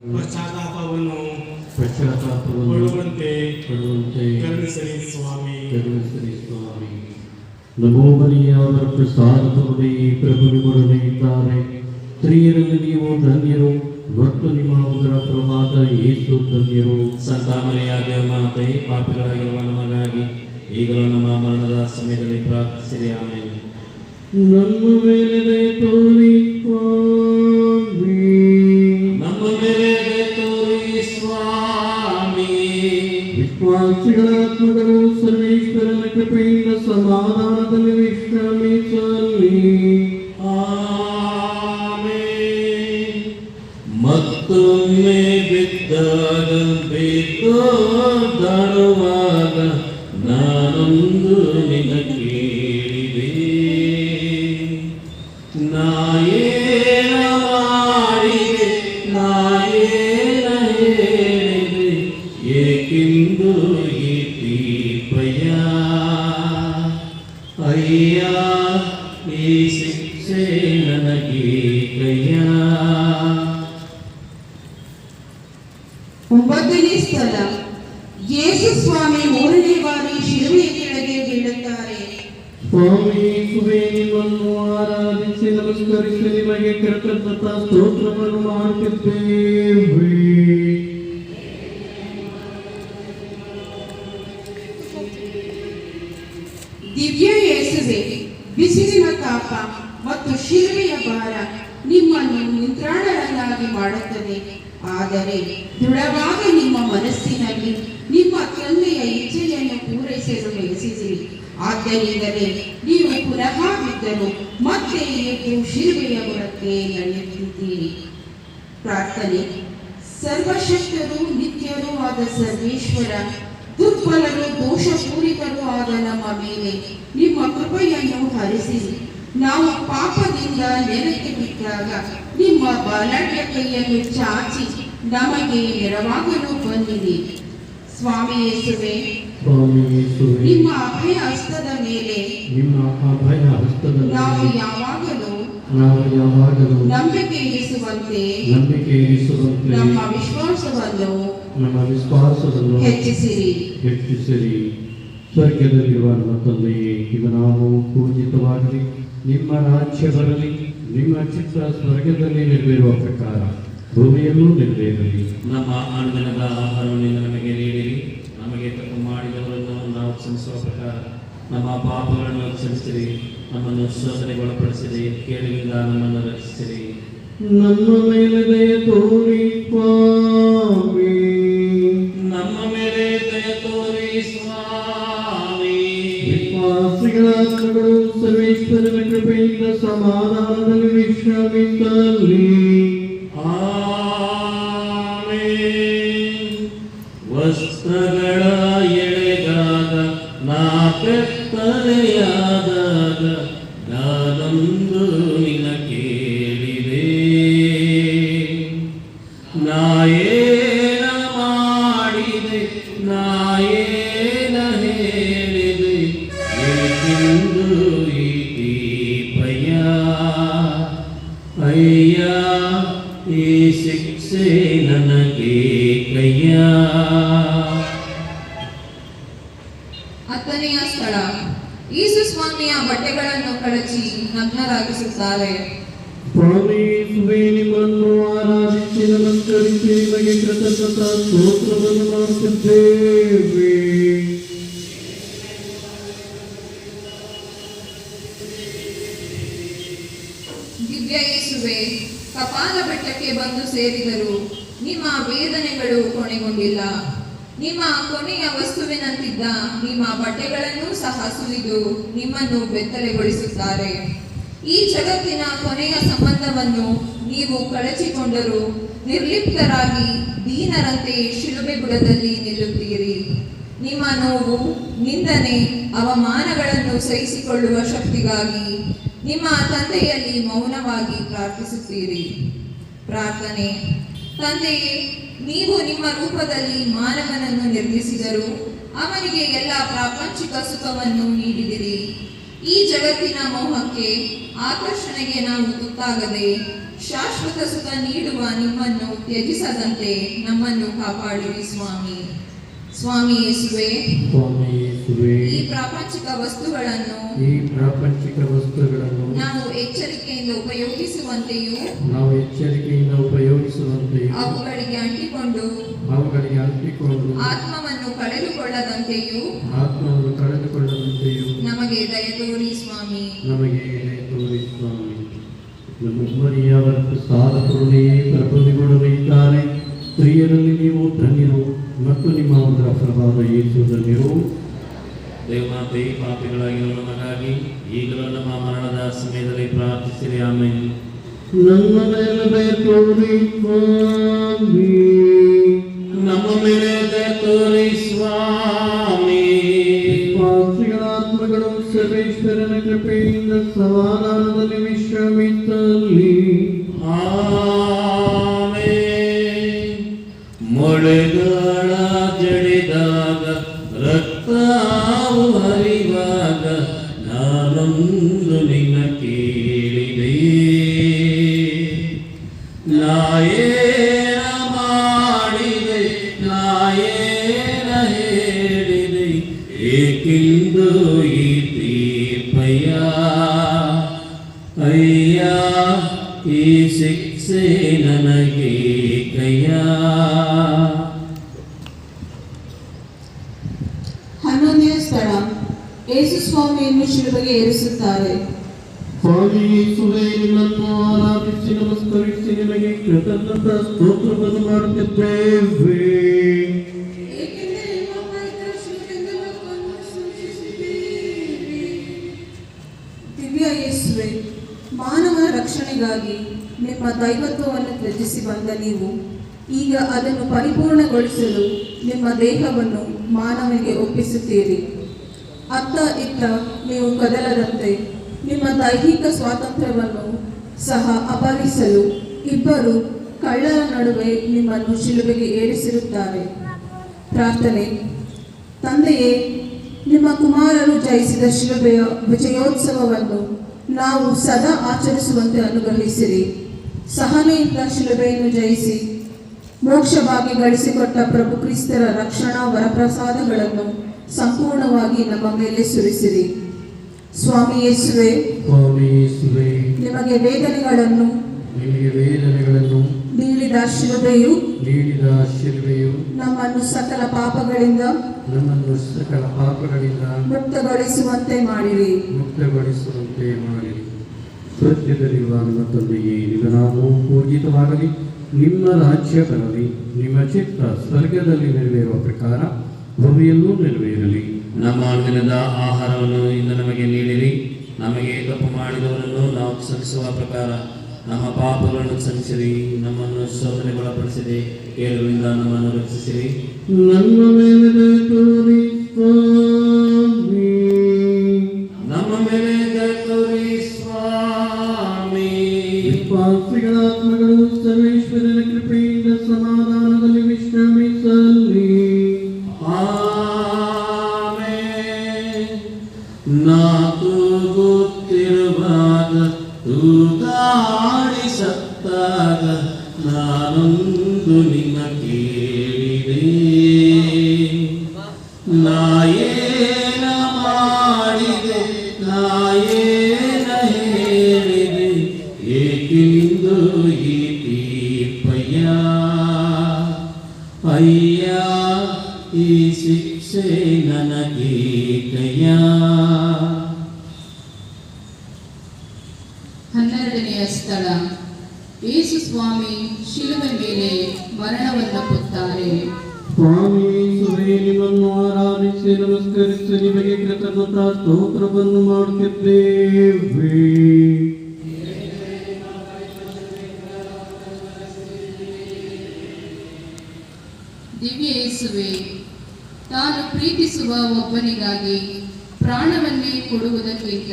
ಪಶ್ಚಾತ್ತಾಪವನ್ನು ಪಶ್ಚಾತ್ತಾಪವನ್ನು ಕೊಡುವಂತೆ ಕೊಡುವಂತೆ ಕರುಣಿಸಲಿ ಸ್ವಾಮಿ. ಕರುಣಿಸಲಿ ಸ್ವಾಮಿ. ನಮೋ ಬಲಿಯವರ ಪ್ರಸಾದದೊಡನೆ ಪ್ರಭುವಿನೊಡನೆ ಇದ್ದಾರೆ. ಸ್ತ್ರೀಯರಲ್ಲಿ ನೀವು ಧನ್ಯರು. ಮತ್ತು ನಿಮ್ಮ ಉದರ ಪ್ರಮಾದ ಯೇಸು ಧನ್ಯರು. ಸಂತಾಮನೆಯಾದ ಮಾತೆ ಪಾಪಿಗಳಾಗಿರುವ ನಮಗಾಗಿ ಈಗಲೂ ನಮ್ಮ ಮರಣದ ಸಮಯದಲ್ಲಿ ಪ್ರಾರ್ಥಿಸಿದೆ ಆಮೇಲೆ ನಮ್ಮ ಮೇಲೆ ದಯೆ ವಿಶ್ವಾಸಿಗಳ ಆತ್ಮಗಳು ಸರ್ವೇಶ್ವರನ ಕೃಪೆಯಿಂದ ಸಮಾಧಾನದಲ್ಲಿ ವಿಶ್ರಮಿಸಲಿ ಆಮೆನ್. ಮತ್ತೊಮ್ಮೆ ಬಿದ್ದಾಗ ಬಿದ್ದೋದಾಡುವಾಗ ನಾನೊಂದು ನಿನ ದಿವ್ಯ ಯೇಸುವೆ ಬಿಸಿಲಿನ ತಾಪ ಮತ್ತು ಶಿಲುಬೆಯ ಭಾರ ನಿಮ್ಮನ್ನು ನಿಂತ್ರಾಣರನ್ನಾಗಿ ಮಾಡುತ್ತದೆ. ಆದರೆ ದೃಢವಾದ ನಿಮ್ಮ ಮನಸ್ಸಿನಲ್ಲಿ ನಿಮ್ಮ ತಂದೆಯ ಇಚ್ಛೆಯನ್ನು ಪೂರೈಸಲು ಬಯಸಿದಿರಿ. ಆದ್ದರಿಂದಲೇ ನೀವು ಪುನಃ ಬಿದ್ದರು ಮತ್ತೆ ಎದ್ದು ಶಿರ್ವೆಯ ಹೊರಕ್ಕೆ ನಡೆಯುತ್ತಿದ್ದೀರಿ ಪ್ರಾರ್ಥನೆ. ಸರ್ವಶಕ್ತರು ನಿತ್ಯರೂ ಆದ ಸರ್ವೇಶ್ವರ ದುರ್ಬಲರು ದೋಷಪೂರಿತರು ಆದ ನಮ್ಮ ಮೇಲೆ. ನಿಮ್ಮ ಕೃಪೆಯನ್ನು ಹರಿಸಿ. ನಾವು ಪಾಪದಿಂದ ನೆಲಕ್ಕೆ ಬಿದ್ದಾಗ ನಿಮ್ಮ ಬಲಾಢ್ಯ ಕೈಯನ್ನು ಚಾಚಿ ನಮಗೆ ನೆರವಾಗಲು ಬಂದಿರಿ. ಸ್ವಾಮಿ ಯೇಸುವೆ ನಿಮ್ಮ ಅಭಯ ಹಸ್ತದ ಮೇಲೆ ನಿಮ್ಮ ಅಭಯ ಹಸ್ತದ ನಾವು ಯಾವಾಗಲೂ ನಾವು ಯಾವಾಗಲೂ ನಂಬಿಕೆ ಇರಿಸುವಂತೆ ನಂಬಿಕೆ ಇರಿಸುವಂತೆ ನಮ್ಮ ವಿಶ್ವಾಸವನ್ನು ನಮ್ಮ ವಿಶ್ವಾಸವನ್ನು ಹೆಚ್ಚಿಸಿರಿ. ಹೆಚ್ಚಿಸಿರಿ. ಸ್ವರ್ಗದಲ್ಲಿರುವ ನಮ್ಮ ತಂದೆಯೇ ಈಗ ನಾವು ಪೂಜಿತವಾಗಲಿ ನಿಮ್ಮ ರಾಜ್ಯ ಬರಲಿ ನಿಮ್ಮ ಚಿತ್ರ ಸ್ವರ್ಗದಲ್ಲಿ ನೆರವೇರುವ ಪ್ರಕಾರ ಭೂಮಿಯಲ್ಲೂ ನೆರವೇರಲಿ. ನಮ್ಮ ಅನುದಿನದ ಆಹಾರವನ್ನು ನಮಗೆ ನೀಡಿರಿ. ನಮಗೆ ತಪ್ಪು ಮಾಡಿದವರನ್ನು ನಾವು ಕ್ಷಮಿಸುವ ಪ್ರಕಾರ ನಮ್ಮ ಪಾಪಗಳನ್ನು ಕ್ಷಮಿಸಿರಿ. ನಮ್ಮನ್ನು ಶೋಧನೆಗೆ ಒಳಪಡಿಸಿರಿ ಕೇಳಿನಿಂದ ನಮ್ಮನ್ನು ರಕ್ಷಿಸಿರಿ. ನಮ್ಮ ಮೇಲೆ ದಯೆ ತೋರಿ ಸ್ವಾಮಿ ನಮ್ಮ ಮೇಲೆ ದಯ ತೋರಿ ಸ್ವಾಮಿ ವಿಶ್ವಾಸಿಗಳ ಆತ್ಮಗಳು ಸರ್ವೇಶ್ವರನ ಕೃಪೆಯಿಂದ ಸಮಾಧಾನದಲ್ಲಿ ವಿಶ್ರಮಿಸಲಿ ಆಮೆನ್. ಹತ್ತನೆಯ ಸ್ಥಳ. ಯೇಸು ಸ್ವಾಮಿಯ ಬಟ್ಟೆಗಳನ್ನು ಕಳಚಿ ನಗ್ನರಾಗಿಸುತ್ತಾರೆ. ಸ್ವಾಮಿ ಯೇಸುವೇ ನಿಮ್ಮನ್ನು ಆರಾಧಿಸಿ ನಮಸ್ಕರಿಸಿ ನಿಮಗೆ ಕೃತಜ್ಞತಾ ಸ್ತೋತ್ರವನ್ನು ಮಾಡುತ್ತಿದ್ದೇವೆ ದಿವ್ಯ ಯೇಸುವೆ ಕಪಾಲ ಬೆಟ್ಟಕ್ಕೆ ಬಂದು ಸೇರಿದರು ನಿಮ್ಮ ವೇದನೆಗಳು ಕೊನೆಗೊಂಡಿಲ್ಲ. ನಿಮ್ಮ ಕೊನೆಯ ವಸ್ತುವಿನಂತಿದ್ದ ನಿಮ್ಮ ಬಟ್ಟೆಗಳನ್ನು ಸಹ ಸುಲಿದು ನಿಮ್ಮನ್ನು ಬೆತ್ತಲೆಗೊಳಿಸುತ್ತಾರೆ. ಈ ಜಗತ್ತಿನ ಕೊನೆಯ ಸಂಬಂಧವನ್ನು ನೀವು ಕಳಚಿಕೊಂಡರೂ ನಿರ್ಲಿಪ್ತರಾಗಿ ದೀನರಂತೆ ಶಿಲುಬೆ ಬುಡದಲ್ಲಿ ನಿಲ್ಲುತ್ತೀರಿ. ನಿಮ್ಮ ನೋವು, ನಿಂದನೆ, ಅವಮಾನಗಳನ್ನು ಸಹಿಸಿಕೊಳ್ಳುವ ಶಕ್ತಿಗಾಗಿ ನಿಮ್ಮ ತಂದೆಯಲ್ಲಿ ಮೌನವಾಗಿ ಪ್ರಾರ್ಥಿಸುತ್ತೀರಿ. ಪ್ರಾರ್ಥನೆ, ತಂದೆಯೇ ನೀವು ನಿಮ್ಮ ರೂಪದಲ್ಲಿ ಮಾನವನನ್ನು ನಿರ್ಮಿಸಿದರು ಅವನಿಗೆ ಎಲ್ಲ ಪ್ರಾಪಂಚಿಕ ಸುಖವನ್ನು ನೀಡಿದಿರಿ. ಈ ಜಗತ್ತಿನ ಮೋಹಕ್ಕೆ ಆಕರ್ಷಣೆಗೆ ನಾವು ತುತ್ತಾಗದೆ ಶಾಶ್ವತ ಸುಖ ನೀಡುವ ನಿಮ್ಮನ್ನು ತ್ಯಜಿಸದಂತೆ ನಮ್ಮನ್ನು ಕಾಪಾಡಿರಿ ಸ್ವಾಮಿ. ಸ್ವಾಮಿ ಯೇಸುವೆ ಸ್ವಾಮಿ ಯೇಸುವೆ ಈ ಪ್ರಾಪಂಚಿಕ ವಸ್ತುಗಳನ್ನು ಈ ಪ್ರಾಪಂಚಿಕ ವಸ್ತುಗಳನ್ನು ನಾವು ಎಚ್ಚರಿಕೆಯಿಂದ ಉಪಯೋಗಿಸುವಂತೆಯೂ ನಾವು ಎಚ್ಚರಿಕೆಯಿಂದ ಉಪಯೋಗಿಸುವಂತೆಯೂ ಅವುಗಳಿಗೆ ಅಂಟಿಕೊಂಡು ಅವುಗಳಿಗೆ ಅಂಟಿಕೊಂಡು ಆತ್ಮವನ್ನು ಕಳೆದುಕೊಳ್ಳದಂತೆಯೂ ಆತ್ಮವನ್ನು ಕಳೆದುಕೊಳ್ಳದಂತೆಯೂ ನಮಗೆ ದಯ ತೋರಿ ಸ್ವಾಮಿ. ನಮಗೆ ದಯ ತೋರಿ ಸ್ವಾಮಿ. ನಮ್ಮ ಸಾಲ ಪ್ರಸಾದ ಕರುಣೆಯೇ ಪ್ರಭುವಿಗೊಡಲಿದ್ದಾರೆ ಸ್ತ್ರೀಯರಲ್ಲಿ ನೀವು ಧನ್ಯರು. ಮತ್ತು ನಿಮ್ಮ ಉದರ ಫಲವಾದ ಯೇಸು ಧನ್ಯರು ದೇವಮಾತೆ ಪಾಪಿಗಳಾಗಿರುವ ನಮಗಾಗಿ ಈಗಲೂ ನಮ್ಮ ಮರಣದ ಸಮಯದಲ್ಲಿ ಪ್ರಾರ್ಥಿಸಿರಿ ಆಮೇಲೆ ನನ್ನ ಮೇಲೆ ದಯ ತೋರಿ ಸ್ವಾಮಿ ನಮ್ಮ ಮೇಲೆ ದಯ ತೋರಿ ಸ್ವಾಮಿ ಪಾಪಿಗಳ ಆತ್ಮಗಳು ಸರ್ವೇಶ್ವರನ ಕೃಪೆಯಿಂದ ಸಮಾಧಾನದಲ್ಲಿ ವಿಶ್ರಮಿಸಲಿ ನಾನೊಂದು ದಿವ್ಯ ಯೇಸುವೆ, ಮಾನವನ ರಕ್ಷಣೆಗಾಗಿ ನಿಮ್ಮ ದೈವತ್ವವನ್ನು ತ್ಯಜಿಸಿ ಬಂದ ನೀವು, ಈಗ ಅದನ್ನು ಪರಿಪೂರ್ಣಗೊಳಿಸಲು ನಿಮ್ಮ ದೇಹವನ್ನು ಮಾನವನಿಗೆ ಒಪ್ಪಿಸುತ್ತೀರಿ. ಅತ್ತ ಇತ್ತ ನೀವು ಕದಲದಂತೆ ನಿಮ್ಮ ದೈಹಿಕ ಸ್ವಾತಂತ್ರ್ಯವನ್ನು ಸಹ ಅಪಹರಿಸಲು ಇಬ್ಬರು ಕಳ್ಳರ ನಡುವೆ ನಿಮ್ಮನ್ನು ಶಿಲುಬೆಗೆ ಏರಿಸಿರುತ್ತಾರೆ. ಪ್ರಾರ್ಥನೆ. ತಂದೆಯೇ ನಿಮ್ಮ ಕುಮಾರರು ಜಯಿಸಿದ ಶಿಲುಬೆಯ ವಿಜಯೋತ್ಸವವನ್ನು ನಾವು ಸದಾ ಆಚರಿಸುವಂತೆ ಅನುಗ್ರಹಿಸಿರಿ. ಸಹನೆಯಿಂದ ಶಿಲುಬೆಯನ್ನು ಜಯಿಸಿ ಮೋಕ್ಷವಾಗಿ ಗಳಿಸಿಕೊಟ್ಟ ಪ್ರಭು ಕ್ರಿಸ್ತರ ರಕ್ಷಣಾ ವರಪ್ರಸಾದಗಳನ್ನು ಸಂಪೂರ್ಣವಾಗಿ ನಮ್ಮ ಮೇಲೆ ಸುರಿಸಿರಿ. ಸ್ವಾಮಿ ಯೇಸುವೆ ಸ್ವಾಮಿ ಯೇಸುವೇ ನಿಮಗೆ ವೇದನೆಗಳನ್ನು ನಿಮಗೆ ವೇದನೆಗಳನ್ನು ನೀಡಿದ ಶಿಲುಬೆಯು ನೀಡಿದ ಶಿಲ್ವೆಯು ನಮ್ಮನ್ನು ಸಕಲ ಪಾಪಗಳಿಂದ ನಮ್ಮನ್ನು ಸಕಲ ಪಾಪಗಳಿಂದ ಮುಕ್ತಗೊಳಿಸುವಂತೆ ಮಾಡಿರಿ. ಮುಕ್ತಗೊಳಿಸುವಂತೆ ಮಾಡಿರಿ. ಸತ್ಯದಲ್ಲಿರುವ ನಮ್ಮ ತಂದೆಯೇ ನಿಮ್ಮ ನಾಮವು ಪೂಜಿತವಾಗಲಿ. ನಿಮ್ಮ ರಾಜ್ಯ ಬರಲಿ. ನಿಮ್ಮ ಚಿತ್ತ ಸ್ವರ್ಗದಲ್ಲಿ ನೆರವೇರುವ ಪ್ರಕಾರ ಭೂಮಿಯಲ್ಲೂ ನೆರವೇರಲಿ. ನಮ್ಮ ದಿನದ ಆಹಾರವನ್ನು ಇಂದು ನಮಗೆ ನೀಡಿರಿ. ನಮಗೆ ತಪ್ಪು ಮಾಡಿದವರನ್ನು ನಾವು ಕ್ಷಮಿಸುವ ಪ್ರಕಾರ ನಮ್ಮ ಪಾಪಗಳನ್ನು ಕ್ಷಮಿಸಿರಿ ನಮ್ಮನ್ನು ಶೋಧನೆಗೊಳಪಡಿಸಿರಿ ಕೇಳುಗಳಿಂದ ನಮ್ಮನ್ನು ರಕ್ಷಿಸಿರಿ. ನನ್ನ ಮೇಲೆ ತೋರಿ ನಮ್ಮ ಮೇಲೆ ತೋರಿ ಸ್ವಾಮಿ. ವಿಶ್ವಾಸಿಗಳ ಆತ್ಮಗಳು ಹನ್ನೆರಡನೆಯ ಸ್ಥಳ. ಯೇಸು ಸ್ವಾಮಿ ಶಿಲುಬೆ ಮೇಲೆ ಮರಣವನ್ನಪ್ಪುತ್ತಾರೆ ಸ್ವಾಮಿ ಸುರೇ ನಿಮ್ಮನ್ನು ಆರಾಧಿಸಿ ನಮಸ್ಕರಿಸಿ ನಿಮಗೆ ಕೃತಜ್ಞತಾ ಸ್ತೋತ್ರವನ್ನು ಮಾಡುತ್ತಿದ್ದೇವೆ. ದಿವ್ಯ ಯೇಸುವೆ ತಾನು ಪ್ರೀತಿಸುವ ಒಬ್ಬನಿಗಾಗಿ ಪ್ರಾಣವನ್ನೇ ಕೊಡುವುದಕ್ಕಿಂತ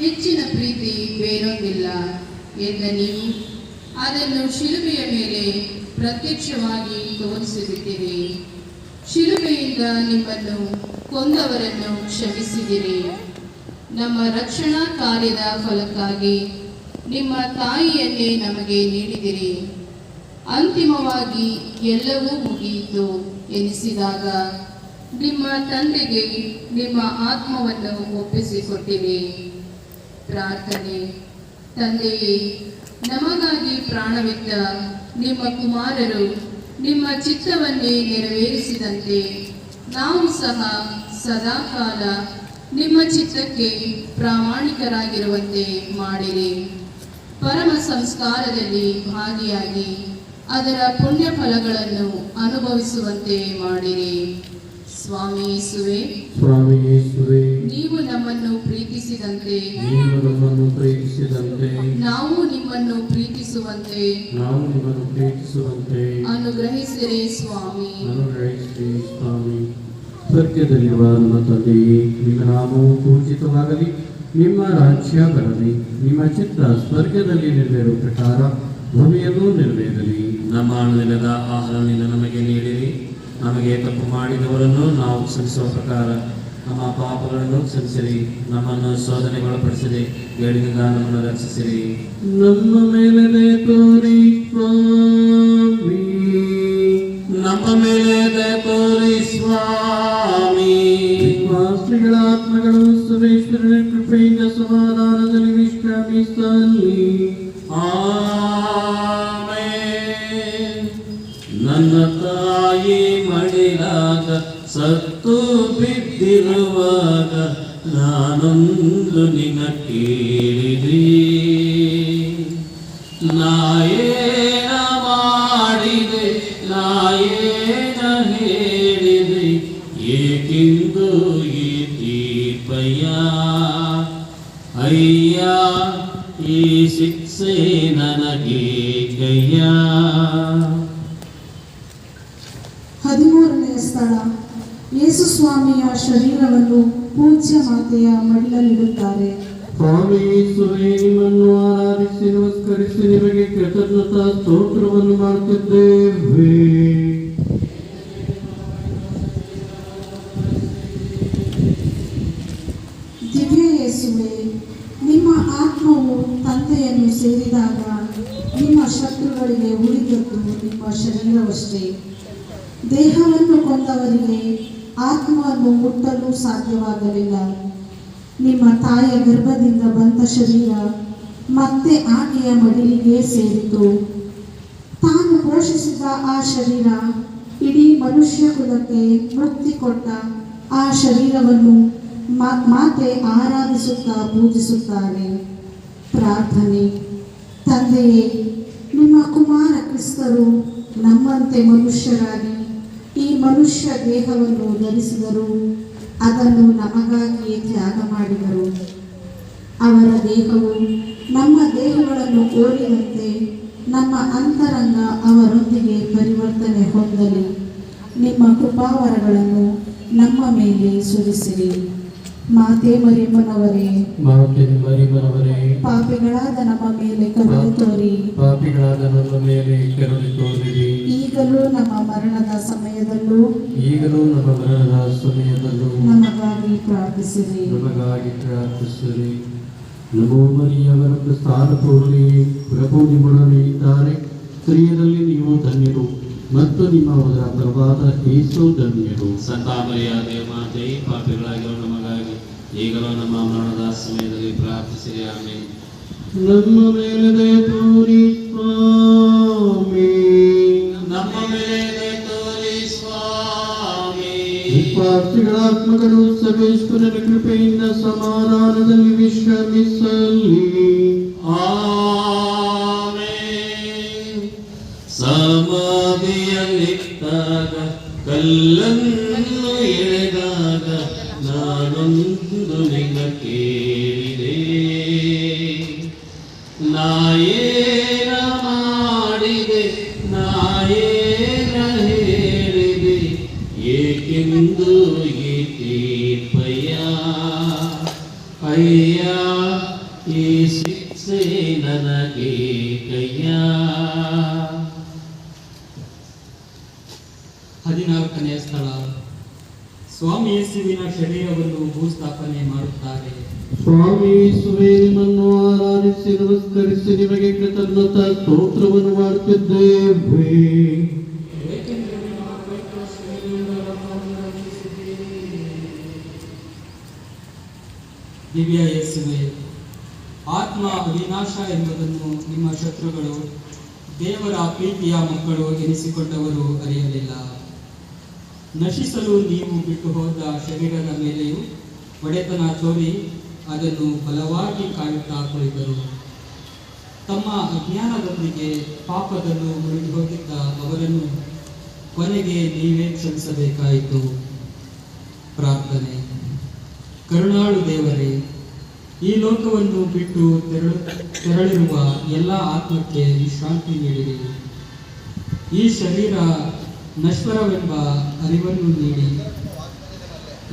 ಹೆಚ್ಚಿನ ಪ್ರೀತಿ ಬೇರೊಂದಿಲ್ಲ ಎಂದ ನೀವು ಅದನ್ನು ಶಿಲುಬೆಯ ಮೇಲೆ ಪ್ರತ್ಯಕ್ಷವಾಗಿ ತೋರಿಸುತ್ತಿದ್ದೀರಿ ಶಿಲುಬೆಯಿಂದ ನಿಮ್ಮನ್ನು ಕೊಂದವರನ್ನು ಕ್ಷಮಿಸಿದಿರಿ. ನಮ್ಮ ರಕ್ಷಣಾ ಕಾರ್ಯದ ಫಲಕ್ಕಾಗಿ ನಿಮ್ಮ ತಾಯಿಯನ್ನೇ ನಮಗೆ ನೀಡಿದಿರಿ. ಅಂತಿಮವಾಗಿ ಎಲ್ಲವೂ ಮುಗಿಯಿತು ಎನಿಸಿದಾಗ ನಿಮ್ಮ ತಂದೆಗೆ ನಿಮ್ಮ ಆತ್ಮವನ್ನು ಒಪ್ಪಿಸಿಕೊಟ್ಟಿರಿ. ಪ್ರಾರ್ಥನೆ. ತಂದೆಯೇ, ನಮಗಾಗಿ ಪ್ರಾಣವಿದ್ದ ನಿಮ್ಮ ಕುಮಾರರು ನಿಮ್ಮ ಚಿತ್ತವನ್ನೇ ನೆರವೇರಿಸಿದಂತೆ, ನಾವು ಸಹ ಸದಾಕಾಲ ನಿಮ್ಮ ಚಿತ್ತಕ್ಕೆ ಪ್ರಾಮಾಣಿಕರಾಗಿರುವಂತೆ ಮಾಡಿರಿ. ಪರಮ ಸಂಸ್ಕಾರದಲ್ಲಿ ಭಾಗಿಯಾಗಿ ಅದರ ಪುಣ್ಯ ಫಲಗಳನ್ನು ಅನುಭವಿಸುವಂತೆ ಮಾಡಿರಿ. ಸ್ವಾಮಿ ಯೇಸುವೆ ಸ್ವಾಮಿ ಯೇಸುವೆ ನೀವು ನಮ್ಮನ್ನು ಪ್ರೀತಿಸಿದಂತೆ ನೀವು ನಮ್ಮನ್ನು ಪ್ರೀತಿಸಿದಂತೆ ನಾವು ನಿಮ್ಮನ್ನು ಪ್ರೀತಿಸುವಂತೆ ನಾವು ನಿಮ್ಮನ್ನು ಪ್ರೀತಿಸುವಂತೆ ಅನುಗ್ರಹಿಸಿರಿ ಸ್ವಾಮಿ. ಅನುಗ್ರಹಿಸಿರಿ ಸ್ವಾಮಿ. ಸ್ವರ್ಗದಲ್ಲಿರುವ ನಮ್ಮ ತಂದೆಯೇ ನಿಮ್ಮ ನಾಮವು ಪೂಜಿತವಾಗಲಿ ನಿಮ್ಮ ರಾಜ್ಯ ಬರಲಿ ನಿಮ್ಮ ಚಿತ್ತ ಸ್ವರ್ಗದಲ್ಲಿ ನೆರವೇರುವ ಪ್ರಕಾರ ಭೂಮಿಯಲ್ಲೂ ನೆರವೇರಲಿ. ನಮ್ಮ ಅನುದಿನದ ಆಹಾರವನ್ನು ನಮಗೆ ನೀಡಿರಿ. ನಮಗೆ ತಪ್ಪು ಮಾಡಿದವರನ್ನು ನಾವು ಕ್ಷಮಿಸುವ ಪ್ರಕಾರ ನಮ್ಮ ಪಾಪಗಳನ್ನು ಕ್ಷಮಿಸಿರಿ ನಮ್ಮನ್ನು ಶೋಧನೆಗೊಳಪಡಿಸಿರಿ ಗೇಡಿನಿಂದ ನಮ್ಮನ್ನು ರಕ್ಷಿಸಿರಿ. ನಮ್ಮ ಮೇಲೆ ತೋರಿ ಸ್ವಾಮಿ. ನಮ್ಮ ಮೇಲೆ ತೋರಿ ಸ್ವಾಮಿ. ಶ್ರೀಗಳ ಆತ್ಮಗಳು ಸುರೇಶ್ವರನ ಕೃಪೆಯಿಂದ ಸಮಾಧಾನದಲ್ಲಿ ವಿಶ್ರಾಮಿಸಲಿ ಆಮೆನ್. ನನ್ನ ತಾಯಿ ಮಡಿಲಾಗ ಸತ್ತು ಬಿದ್ದಿರುವಾಗ ನಾನೊಂದು ನಿನ ಕೇಳಿದೆ. ಮಾಡುತ್ತಿದ್ದೇವೆ ದಿವ್ಯ ಯೇಸುವೆ, ನಿಮ್ಮ ಆತ್ಮವು ತಂದೆಯನ್ನು ಸೇರಿದಾಗ ನಿಮ್ಮ ಶತ್ರುಗಳಿಗೆ ಉಳಿದದ್ದು ನಿಮ್ಮ ಶರೀರವಷ್ಟೇ. ದೇಹವನ್ನು ಕೊಂದವರಿಗೆ ಆತ್ಮವನ್ನು ಮುಟ್ಟಲು ಸಾಧ್ಯವಾಗಲಿಲ್ಲ. ನಿಮ್ಮ ತಾಯಿಯ ಗರ್ಭದಿಂದ ಬಂದ ಶರೀರ ಮತ್ತೆ ಆಕೆಯ ಮಡಿಲಿಗೆ ಸೇರಿತು. ತಾನು ಪೋಷಿಸಿದ ಆ ಶರೀರ, ಇಡೀ ಮನುಷ್ಯ ಕುಲಕ್ಕೆ ಮುಕ್ತಿ ಕೊಟ್ಟ ಆ ಶರೀರವನ್ನು ಮಾತೆ ಆರಾಧಿಸುತ್ತಾ ಪೂಜಿಸುತ್ತಾರೆ ಪ್ರಾರ್ಥನೆ. ತಂದೆಯೇ, ನಿಮ್ಮ ಕುಮಾರ ಕ್ರಿಸ್ತರು ನಮ್ಮಂತೆ ಮನುಷ್ಯರಾಗಿ ಈ ಮನುಷ್ಯ ದೇಹವನ್ನು ಧರಿಸಿದರು. ಅದನ್ನು ನಮಗಾಗಿಯೇ ತ್ಯಾಗ ಮಾಡಿದರು. ಅವರ ದೇಹವು ನಮ್ಮ ದೇಹಗಳನ್ನು ಹೋಲಿದಂತೆ ನಮ್ಮ ಅಂತರಂಗ ಅವರೊಂದಿಗೆ ಪರಿವರ್ತನೆ ಹೊಂದಲಿ. ನಿಮ್ಮ ಕೃಪಾವರಗಳನ್ನು ನಮ್ಮ ಮೇಲೆ ಸುರಿಸಿರಿ. ಮಾತೆ ಮರಿಯಮ್ಮನವರೇ ಮಾತೆ ಮರಿಮನವರೇ ಪಾಪಿಗಳಾದ ನಮ್ಮ ಮೇಲೆ ಕರುಣೆ ತೋರಿ. ಪಾಪಿಗಳಾದ ನಮ್ಮ ಮೇಲೆ ಕರುಣೆ ತೋರಿ ಈಗಲೂ ನಮ್ಮ ಮರಣದ ಸಮಯದಲ್ಲೂ ಈಗಲೂ ನಮ್ಮ ಮರಣದ ಸಮಯದಲ್ಲೂ ನಮಗಾಗಿ ಪ್ರಾರ್ಥಿಸಿರಿ. ನಮಗಾಗಿ ಪ್ರಾರ್ಥಿಸಿರಿ. ನಮೋ ಸ್ಥಾನ ಪ್ರಸಾದ ಪೂರ್ಣಿ ಪ್ರಭು ನಿಮ್ಮೊಡನೆ ಇದ್ದಾರೆ. ಸ್ತ್ರೀಯರಲ್ಲಿ ನೀವು ಧನ್ಯರು ಮತ್ತು ನಿಮ್ಮ ಉದರ ಪ್ರಭಾತ ಏಸು ಧನ್ಯರು. ಸಂತಾಮರಿಯ ದೇವಮಾತೆ ಪಾಪಿಗಳಾಗಿರೋ ನಮಗಾಗಿ ಈಗಲೂ ನಮ್ಮ ಮರಣದ ಸಮಯದಲ್ಲಿ ಪ್ರಾರ್ಥಿಸಿರಿ ಆಮೇಲೆ ನಮ್ಮ ಮೇಲೆ ತೋರಿ ವಿಶ್ವಾಸಿಗಳ ಆತ್ಮಗಳು ಸರ್ವೇಶ್ವರನ ಕೃಪೆಯಿಂದ ಸಮಾಧಾನದಲ್ಲಿ ವಿಶ್ರಮಿಸಲಿ ಆಮೆನ್. ಸಮಾಧಿಯಲ್ಲಿದ್ದಾಗ ಕಲ್ಲನ್ನು ಏಕೆಂದು ಎನಿಸಿಕೊಂಡವರು ಅರಿಯಲಿಲ್ಲ. ನಶಿಸಲು ನೀವು ಬಿಟ್ಟು ಹೋದ ಶರೀರದ ಮೇಲೆಯೂ ಒಡೆತನ ತೋರಿ ಅದನ್ನು ಬಲವಾಗಿ ಕಾಯುತ್ತಾ ಕುಳಿತರು. ತಮ್ಮ ಅಜ್ಞಾನದೊಂದಿಗೆ ಪಾಪದನ್ನು ಮುಳುಗಿ ಹೋಗಿದ್ದ ಅವರನ್ನು ಕೊನೆಗೆ ನೀವೇ ಕ್ಷಮಿಸಬೇಕಾಯಿತು. ಪ್ರಾರ್ಥನೆ. ಕರುಣಾಳು ದೇವರೇ, ಈ ಲೋಕವನ್ನು ಬಿಟ್ಟು ತೆರಳು, ತೆರಳಿರುವ ಎಲ್ಲ ಆತ್ಮಕ್ಕೆ ವಿಶ್ರಾಂತಿ ನೀಡಿರಿ. ಈ ಶರೀರ ನಶ್ವರವೆಂಬ ಅರಿವನ್ನು ನೀಡಿ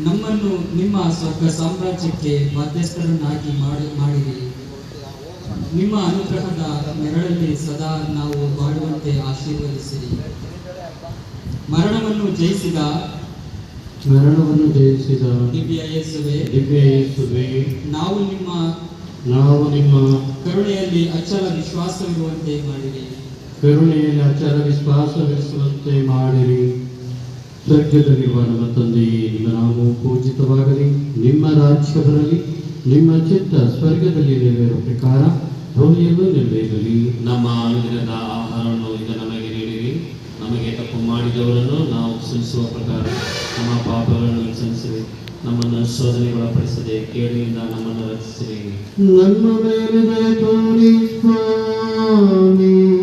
ನಮ್ಮನ್ನು ನಿಮ್ಮ ಸ್ವರ್ಗ ಸಾಮ್ರಾಜ್ಯಕ್ಕೆ ಬಾಧ್ಯಸ್ಥರನ್ನಾಗಿ ಮಾಡಿ ಮಾಡಿರಿ. ನಿಮ್ಮ ಅನುಗ್ರಹದ ನೆರಳಲ್ಲಿ ಸದಾ ನಾವು ಬಾಳುವಂತೆ ಆಶೀರ್ವದಿಸಿರಿ. ಮರಣವನ್ನು ಜಯಿಸಿದ ಮರಣವನ್ನು ಜಯಿಸಿದ ದಿವ್ಯ ಯೇಸುವೆ ದಿವ್ಯ ಯೇಸುವೆ ನಾವು ನಿಮ್ಮ ನಾವು ನಿಮ್ಮ ಕರುಣೆಯಲ್ಲಿ ಅಚಲ ವಿಶ್ವಾಸವಿರುವಂತೆ ಮಾಡಿರಿ. ಕರುಣೆಯಲ್ಲಿ ಅಚರ ವಿಶ್ವಾಸವಿರಿಸುವಂತೆ ಮಾಡಿರಿ. ಸ್ವರ್ಗದಲ್ಲಿರುವ ನಮ್ಮ ತಂದೆಯೇ ನಿಮ್ಮ ನಾಮವು ಪೂಜಿತವಾಗಲಿ. ನಿಮ್ಮ ರಾಜ್ಯ ಬರಲಿ. ನಿಮ್ಮ ಚಿತ್ತ ಸ್ವರ್ಗದಲ್ಲಿ ನೆರವೇರುವ ಪ್ರಕಾರ ಭೂಮಿಯನ್ನು ನೆರವೇರಲಿ. ನಮ್ಮ ಅನುದಿನದ ಆಹಾರವನ್ನು ಈಗ ನಮಗೆ ನೀಡಿರಿ. ನಮಗೆ ತಪ್ಪು ಮಾಡಿದವರನ್ನು ನಾವು ಕ್ಷಮಿಸುವ ಪ್ರಕಾರ ನಮ್ಮ ಪಾಪಗಳನ್ನು ಕ್ಷಮಿಸಿರಿ. ನಮ್ಮನ್ನು ಶೋಧನೆಗೊಳಪಡಿಸದೆ ಕೇಳಿಯಿಂದ ನಮ್ಮನ್ನು ರಕ್ಷಿಸಿರಿ. ನಮ್ಮ ಮೇಲೆ ತೋರಿ ಸ್ವಾಮಿ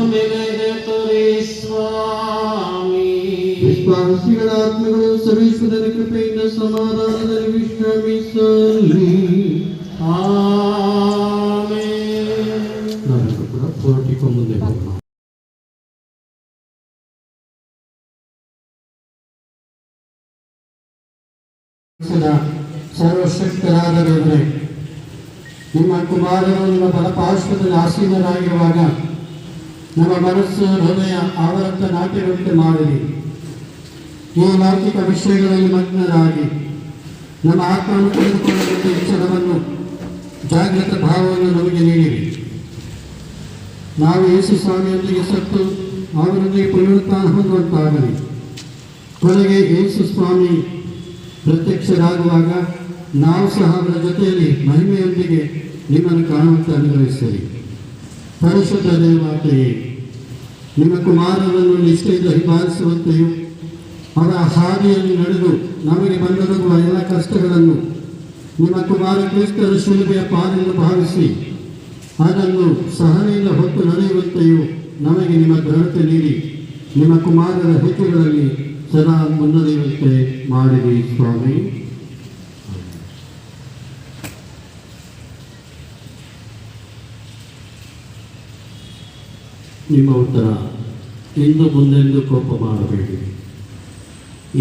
ನಮ್ಮ ಮೇಲೆ ದಯ ತೋರಿ ಸ್ವಾಮಿ ವಿಶ್ವಾಸಿಗಳ ಆತ್ಮಗಳು ಸರ್ವೇಶ್ವರನ ಕೃಪೆಯಿಂದ ಸಮಾಧಾನದಲ್ಲಿ ವಿಶ್ರಮಿಸಲಿ ಆಮೆನ್. ನಾವೆಲ್ಲರೂ ಕೂಡ ಪೋರ್ಟಿಕೋ ಮುಂದೆ ಹೋಗೋಣ ಸರ್ವಶಕ್ತರಾದ ದೇವರೇ ನಿಮ್ಮ ಕುಮಾರರು ನಿಮ್ಮ ಬಲಪಾರ್ಶ್ವದಲ್ಲಿ ಆಸೀನರಾಗಿರುವಾಗ ನಮ್ಮ ಮನಸ್ಸು, ಹೃದಯ ಆವರತ್ತ ನಾಟ್ಯವಂತೆ ಮಾಡಿರಿ ಈ ಲೌಕಿಕ ವಿಷಯಗಳಲ್ಲಿ ಮಗ್ನರಾಗಿ, ನಮ್ಮ ಆತ್ಮವನ್ನು ತಿಳಿದುಕೊಳ್ಳಬೇಕ ವಿಚಾರವನ್ನು ಜಾಗೃತ ಭಾವವನ್ನು ನಮಗೆ ನೀಡಿರಿ. ನಾವು ಯೇಸು ಸ್ವಾಮಿಯೊಂದಿಗೆ ಸತ್ತು, ಅವರೊಂದಿಗೆ ಪುನರುತ್ಥಾನ ಹೊಂದುವಂತಾಗಲಿ ಕೊನೆಗೆ ಯೇಸು ಸ್ವಾಮಿ ಪ್ರತ್ಯಕ್ಷರಾಗುವಾಗ, ನಾವು ಸಹ ಅವರ ಜೊತೆಯಲ್ಲಿ ಮಹಿಮೆಯೊಂದಿಗೆ ನಿಮ್ಮನ್ನು ಕಾಣುವಂತೆ ಅನುಗ್ರಹಿಸಿರಿ. ಪರಿಶುದ್ಧ ದೇವಾತೆಯೇ ನಿಮ್ಮ ಕುಮಾರರನ್ನು ನಿಷ್ಠೆಯಿಂದ ಹಿಂಬಾಲಿಸುವಂತೆಯೂ, ಅವರ ಹಾದಿಯಲ್ಲಿ ನಡೆದು ನಮಗೆ ಬಂದಿರುವ ಎಲ್ಲ ಕಷ್ಟಗಳನ್ನು ನಿಮ್ಮ ಕುಮಾರ ಕ್ರಿಸ್ತರ ಶಿಲುಬೆಯ ಪಾಲನ್ನು ಭಾವಿಸಿ, ಅದನ್ನು ಸಹನೆಯಿಂದ ಹೊತ್ತು ನಡೆಯುವಂತೆಯೂ ನಮಗೆ ನಿಮ್ಮ ದೃಢತೆ ನೀಡಿ, ನಿಮ್ಮ ಕುಮಾರರ ಹೆಜ್ಜೆಗಳಲ್ಲಿ ಸದಾ ಮುನ್ನಡೆಯುವಂತೆ ಮಾಡಿರಿ ಸ್ವಾಮಿ. ನಿಮ್ಮ ಉತ್ತರ ಇಂದು ಮುಂದೆಂದು ಕೋಪ ಮಾಡಬೇಡಿ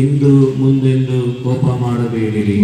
ಇಂದು ಮುಂದೆಂದು ಕೋಪ ಮಾಡಬೇಡಿರಿ.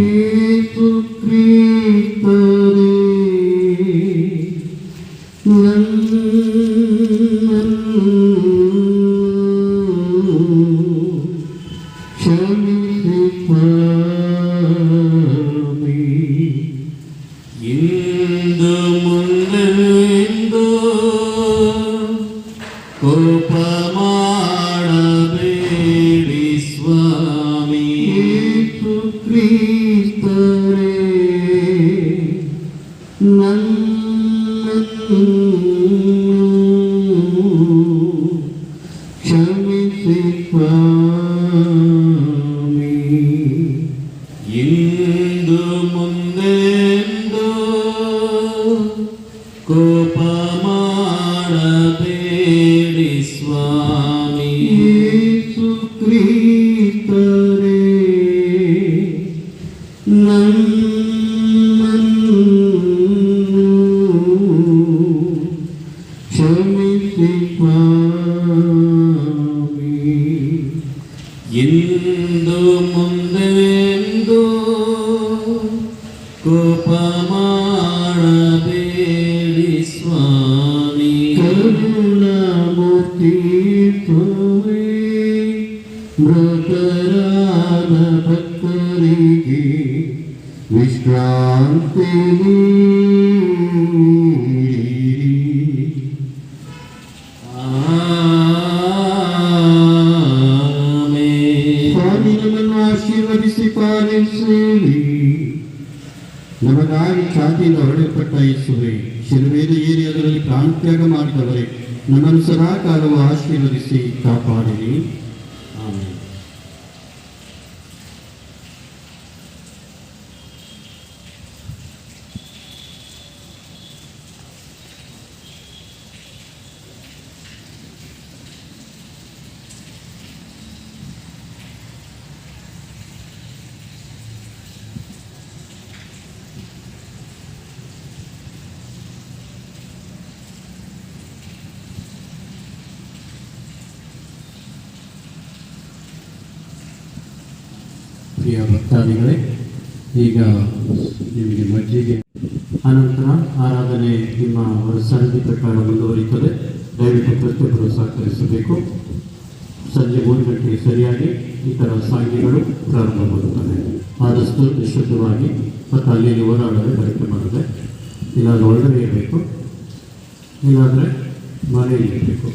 ಮುಂದೆಂದು ನಮಗಾಗಿ ಖ್ಯಾತಿಯಿಂದ ಹೊರಡಲ್ಪಟ್ಟ ಯೇಸುವೆ ಶಿಲುವೆಯಲ್ಲಿ ಏರಿ ಅದರಲ್ಲಿ ಪ್ರಾಣತ್ಯಾಗ ಮಾಡಿದವರೇ ನಮ್ಮನ್ನು ಸದಾಕಾಲವು ಆಶೀರ್ವದಿಸಿ ಕಾಪಾಡಿರಿ ಆಮೇಲೆ ಪ್ರಿಯ ಭಕ್ತಾದಿಗಳೇ, ಈಗ ನಿಮಗೆ ಮಜ್ಜಿಗೆ, ಅನಂತರ ಆರಾಧನೆ ನಿಮ್ಮ ಸರದಿ ಪ್ರಕಾರ ಮುಂದುವರಿಯುತ್ತದೆ. ದಯವಿಟ್ಟು ಪ್ರತಿಯೊಬ್ಬರು ಸಹಕರಿಸಬೇಕು. ಸಂಜೆ ಮೂರು ಗಂಟೆಗೆ ಸರಿಯಾಗಿ ಇತರ ಸಾಂಗ್ಯಗಳು ಪ್ರಾರಂಭವಾಗುತ್ತವೆ. ಆದಷ್ಟು ನಿಶುದ್ಧವಾಗಿ ಮತ್ತು ಅಲ್ಲಿ ಓಡಾಡಲು ಬಳಕೆ ಮಾಡಿದೆ ಇಲ್ಲಾದರೆ ಒಳಗಡೆ ಇರಬೇಕು. ಇಲ್ಲಾಂದರೆ ಮನೆಯಲ್ಲಿ ಇರಬೇಕು.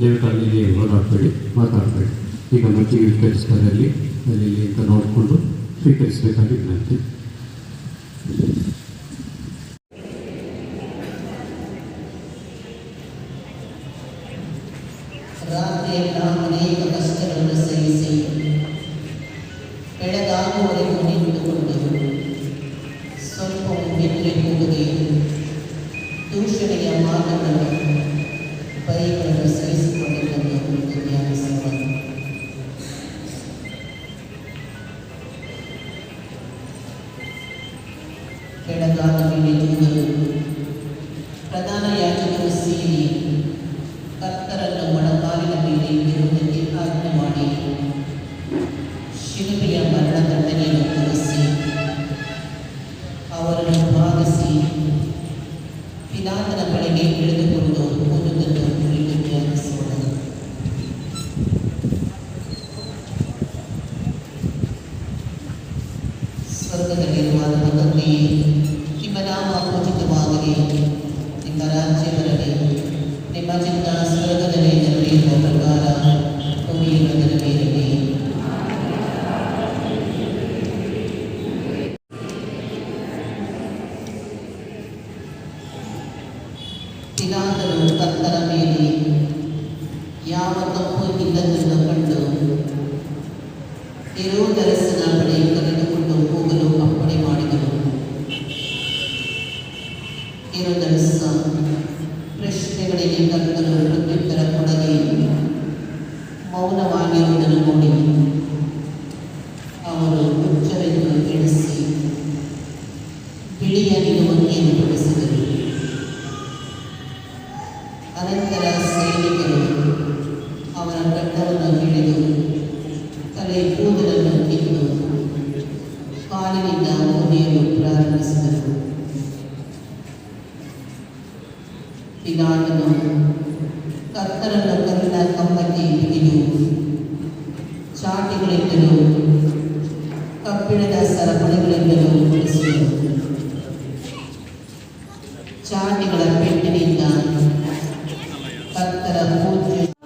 ದಯವಿಟ್ಟು ಅಲ್ಲಿ ಓಡಾಡಬೇಡಿ, ಮಾತಾಡಬೇಡಿ. ಈಗ ಮತ್ತೆ ವಿತರಿಸ್ತಾರೆ ಅಲ್ಲಿ ಅಂತ ನೋಡಿಕೊಂಡು ಸ್ವೀಕರಿಸಬೇಕಾಗಿ ವಿನಂತಿ. ರಾತ್ರಿಯೆಲ್ಲ ಅನೇಕ ದೂಷಣೆಯ ಮಾರ್ಗದಲ್ಲಿ ಬೈಗಳನ್ನು எழுந்து ಪ್ರಶ್ನೆಗಳಿಗೆ ಕರ್ತರು ಪ್ರತ್ಯುತ್ತರ ಕೊಡದೆ ಮೌನವಾಗಿರುವುದನ್ನು ನೋಡಿ. ಅವರು ಉಚ್ಚವೆಂದು ಎಣಿಸಿ ಬಿಳಿಯ ನಿಲುವಂಗಿಯನ್ನು ತೊಡಿಸಿದರು ಅನಂತರ ಸೈನಿಕರು at the food